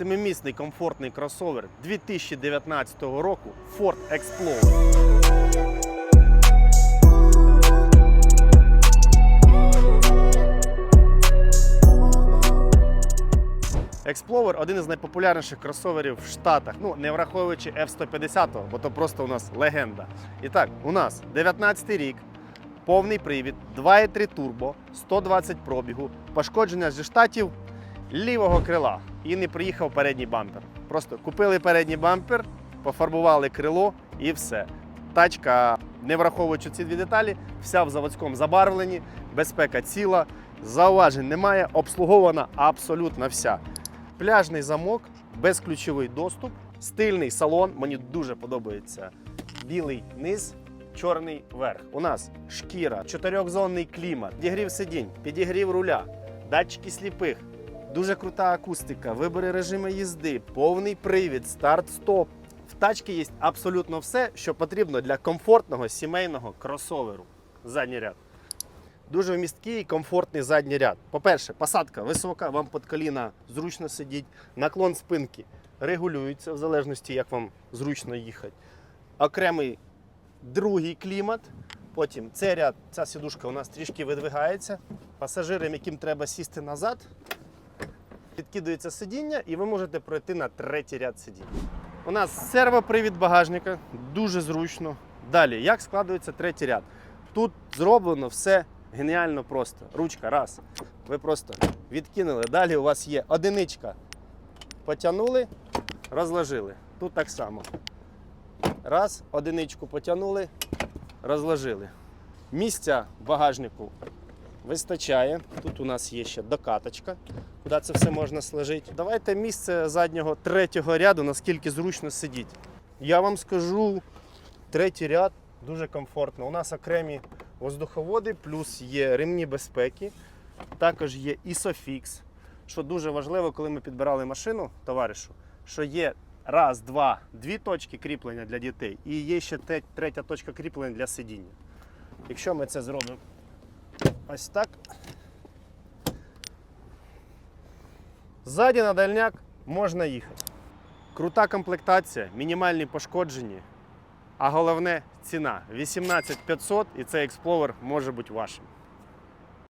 Семимісний комфортний кросовер 2019 року Ford Explorer. Explorer один із найпопулярніших кросоверів в Штатах. Ну, не враховуючи F-150, бо то просто у нас легенда. І так, у нас 19 рік, повний привід, 2,3 турбо, 120 пробігу, пошкодження зі штатів лівого крила і не приїхав передній бампер. Просто купили передній бампер, пофарбували крило і все. Тачка, не враховуючи ці дві деталі, вся в заводському забарвленні, безпека ціла, зауважень немає, обслугована абсолютно вся. Пляжний замок, безключовий доступ, стильний салон. Мені дуже подобається білий низ, чорний верх. У нас шкіра, чотирьохзонний клімат, підігрів сидінь, підігрів руля, датчики сліпих. Дуже крута акустика, вибори режиму їзди, повний привід, старт-стоп. В тачці є абсолютно все, що потрібно для комфортного сімейного кросоверу. Задній ряд. Дуже вмісткий і комфортний задній ряд. По-перше, посадка висока, вам під коліна зручно сидіть. Наклон спинки регулюється в залежності, як вам зручно їхати. Окремий другий клімат. Потім цей ряд, ця сідушка у нас трішки видвигається. Пасажирам, яким треба сісти назад, підкидується сидіння, і ви можете пройти на третій ряд сидінь. У нас сервопривід багажника, дуже зручно. Далі, як складується третій ряд? Тут зроблено все геніально просто. Ручка, раз. Ви просто відкинули. Далі у вас є одиничка. Потягнули, розложили. Тут так само. Раз, одиничку потягнули, розложили. Місця багажнику вистачає. Тут у нас є ще докаточка, куди це все можна сложити. Давайте місце заднього третього ряду, наскільки зручно сидіти. Я вам скажу, третій ряд дуже комфортно. У нас окремі воздуховоди, плюс є ремні безпеки, також є ISOFIX, що дуже важливо, коли ми підбирали машину товаришу, що є раз, два, дві точки кріплення для дітей, і є ще третя точка кріплення для сидіння. Якщо ми це зробимо ось так. Ззаді на дальняк можна їхати. Крута комплектація, мінімальні пошкодження, а головне ціна 18 500 і цей експловер може бути вашим.